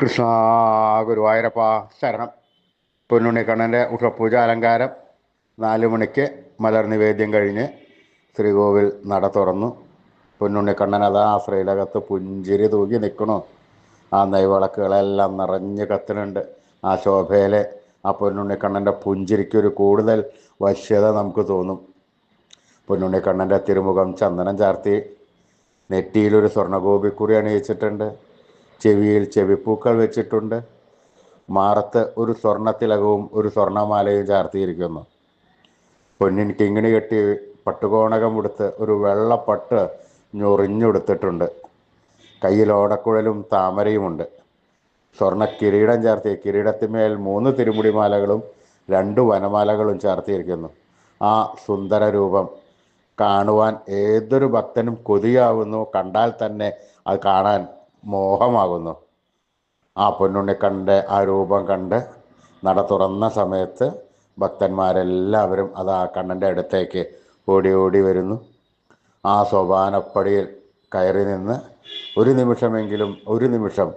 കൃഷ്ണ ഗുരുവായൂരപ്പ ശരണം. പൊന്നുണ്ണിക്കണ്ണന്റെ ഉഷപൂജ അലങ്കാരം നാല് മണിക്ക് മലർ നിവേദ്യം കഴിഞ്ഞ് ശ്രീകോവിൽ നട തുറന്നു. പൊന്നുണ്ണിക്കണ്ണൻ അതാ ശ്രീലകത്ത് പുഞ്ചിരി തൂക്കി നിൽക്കണു. ആ നെയ്വിളക്കുകളെല്ലാം നിറഞ്ഞ് കത്തുന്നുണ്ട്. ആ ശോഭയിലെ ആ പൊന്നുണ്ണിക്കണ്ണന്റെ പുഞ്ചിരിക്കൊരു കൂടുതൽ വശ്യത നമുക്ക് തോന്നും. പൊന്നുണ്ണിക്കണ്ണന്റെ തിരുമുഖം ചന്ദനം ചാർത്തി. നെറ്റിയിലൊരു സ്വർണഗോപിക്കുറി അണിയിച്ചിട്ടുണ്ട്. ചെവിയിൽ ചെവിപ്പൂക്കൾ വെച്ചിട്ടുണ്ട്. മാറത്ത് ഒരു സ്വർണത്തിലകവും ഒരു സ്വർണമാലയും ചാർത്തിയിരിക്കുന്നു. പൊന്നിൻ കിങ്ങിണി കെട്ടി പട്ടുകോണകം ഉടുത്ത് ഒരു വെള്ളപ്പട്ട് ഞൊറിഞ്ഞുടുത്തിട്ടുണ്ട്. കയ്യിൽ ഓടക്കുഴലും താമരയുമുണ്ട്. സ്വർണ കിരീടം ചാർത്തി കിരീടത്തിന്മേൽ മൂന്ന് തിരുമുടിമാലകളും രണ്ട് വനമാലകളും ചാർത്തിയിരിക്കുന്നു. ആ സുന്ദര രൂപം കാണുവാൻ ഏതൊരു ഭക്തനും കൊതിയാവുന്നു. കണ്ടാൽ തന്നെ അത് കാണാൻ മോഹമാകുന്നു. ആ പൊന്നുണ്ണി കണ്ട് ആ രൂപം കണ്ട് നട തുറന്ന സമയത്ത് ഭക്തന്മാരെല്ലാവരും അത് ആ കണ്ണന്റെ അടുത്തേക്ക് ഓടി ഓടി വരുന്നു. ആ സോപാനപ്പടിയിൽ കയറി നിന്ന് ഒരു നിമിഷമെങ്കിലും ഒരു നിമിഷം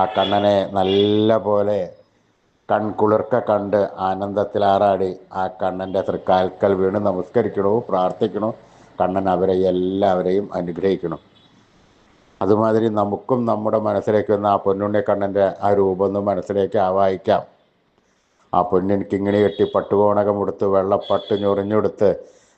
ആ കണ്ണനെ നല്ല പോലെ കൺകുളിർക്ക കണ്ട് ആനന്ദത്തിലാറാടി ആ കണ്ണന്റെ തൃക്കാൽക്കൽ വീണ് നമസ്കരിക്കണോ പ്രാർത്ഥിക്കണോ കണ്ണൻ അവരെ എല്ലാവരെയും അനുഗ്രഹിക്കണം. അതുമാതിരി നമുക്കും നമ്മുടെ മനസ്സിലേക്ക് വന്ന ആ പൊന്നുണ്ണി കണ്ണന്റെ ആ രൂപം ഒന്ന് മനസ്സിലേക്ക് ആവാഹിക്കാം. ആ പൊന്നിൻ കിങ്ങിണി കെട്ടി പട്ടുകോണകം ഉടുത്ത് വെള്ളപ്പട്ട് ഞൊറിഞ്ഞെടുത്ത്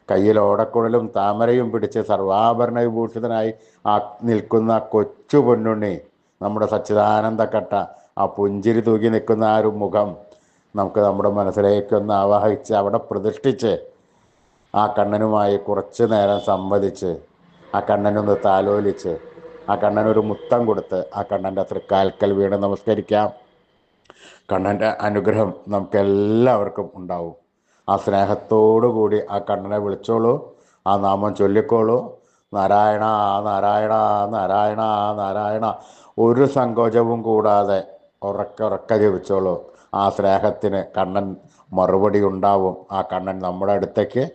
കയ്യിൽ ഓടക്കുഴലും താമരയും പിടിച്ച് സർവാഭരണ വിഭൂഷിതനായി ആ നിൽക്കുന്ന കൊച്ചു പൊന്നുണ്ണി നമ്മുടെ സച്ചിദാനന്ദക്കട്ട ആ പുഞ്ചിരി തൂക്കി നിൽക്കുന്ന ആ ഒരു മുഖം നമുക്ക് നമ്മുടെ മനസ്സിലേക്കൊന്ന് ആവാഹിച്ച് അവിടെ പ്രതിഷ്ഠിച്ച് ആ കണ്ണനുമായി കുറച്ച് നേരം സംവദിച്ച് ആ കണ്ണനൊന്ന് താലോലിച്ച് ആ ഒരു മുത്തം കൊടുത്ത് ആ കണ്ണന്റെ തൃക്കാൽക്കൽ വീണ് നമസ്കരിക്കാം. കണ്ണന്റെ അനുഗ്രഹം നമുക്ക് എല്ലാവർക്കും ഉണ്ടാവും. ആ സ്നേഹത്തോടു കൂടി ആ കണ്ണനെ വിളിച്ചോളൂ. ആ നാമം ചൊല്ലിക്കോളൂ. നാരായണ നാരായണ നാരായണ നാരായണ. ഒരു സങ്കോചവും കൂടാതെ ഉറക്കെ ഉറക്കെ ജപിച്ചോളൂ. ആ സ്നേഹത്തിന് കണ്ണൻ മറുപടി ഉണ്ടാവും. ആ കണ്ണൻ നമ്മുടെ അടുത്തേക്ക്.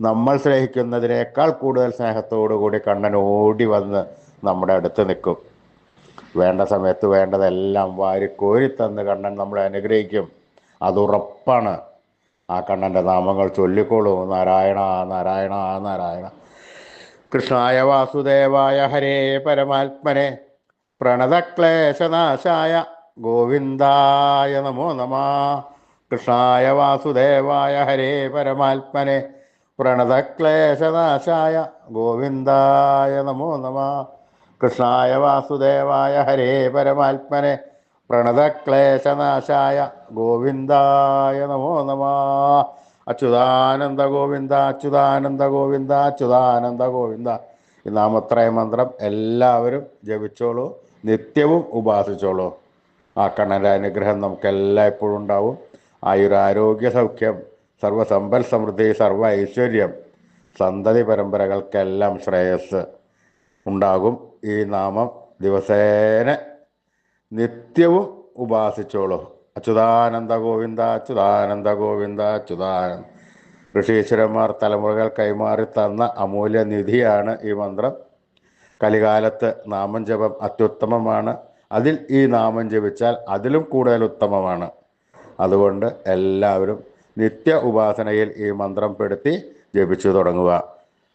നമ്മൾ സ്നേഹിക്കുന്നതിനേക്കാൾ കൂടുതൽ സ്നേഹത്തോടു കൂടി കണ്ണൻ ഓടി വന്ന് നമ്മുടെ അടുത്ത് നിൽക്കും. വേണ്ട സമയത്ത് വേണ്ടതെല്ലാം വാരിക്കോരി തന്ന് കണ്ണൻ നമ്മളെ അനുഗ്രഹിക്കും. അതുറപ്പാണ് ആ കണ്ണന്റെ നാമങ്ങൾ ചൊല്ലിക്കോളൂ നാരായണ നാരായണ നാരായണ. കൃഷ്ണായ വാസുദേവായ ഹരേ പരമാത്മനെ. പ്രണതക്ലേശനാശായ ഗോവിന്ദായ നമോ നമ. കൃഷ്ണായ വാസുദേവായ ഹരേ പരമാത്മനെ. പ്രണതക്ലേശനാശായ ഗോവിന്ദായ നമോ നമ. കൃഷ്ണായ വാസുദേവായ ഹരേ പരമാത്മനെ പ്രണതക്ലേശനാശായ ഗോവിന്ദായ നമോ നമ. അച്യുതാനന്ദ ഗോവിന്ദ അച്യുതാനന്ദ ഗോവിന്ദ അച്യുതാനന്ദ ഗോവിന്ദ. ഈ നാമത്രയ മന്ത്രം എല്ലാവരും ജപിച്ചോളൂ നിത്യവും ഉപാസിച്ചോളൂ. ആ കണ്ണന്റെ അനുഗ്രഹം നമുക്ക് എല്ലായ്പ്പോഴും ഉണ്ടാവും. ആയുരാരോഗ്യ സൗഖ്യം സർവസമ്പൽ സമൃദ്ധി സർവ ഐശ്വര്യം സന്തതി പരമ്പരകൾക്കെല്ലാം ശ്രേയസ്. ഉണ്ടാകും. ഈ നാമം ദിവസേന നിത്യവും ഉപാസിച്ചോളൂ. അച്യുതാനന്ദ ഗോവിന്ദ അച്യുതാനന്ദ ഗോവിന്ദ അച്യുതാനന്ദ. ഋഷീശ്വരന്മാർ തലമുറകൾ കൈമാറി തന്ന അമൂല്യ നിധിയാണ് ഈ മന്ത്രം. കലികാലത്ത് നാമം ജപം അത്യുത്തമമാണ്. അതിൽ ഈ നാമം ജപിച്ചാൽ അതിലും കൂടുതൽ ഉത്തമമാണ്. അതുകൊണ്ട് എല്ലാവരും നിത്യ ഉപാസനയിൽ ഈ മന്ത്രം പെടുത്തി ജപിച്ചു തുടങ്ങുക.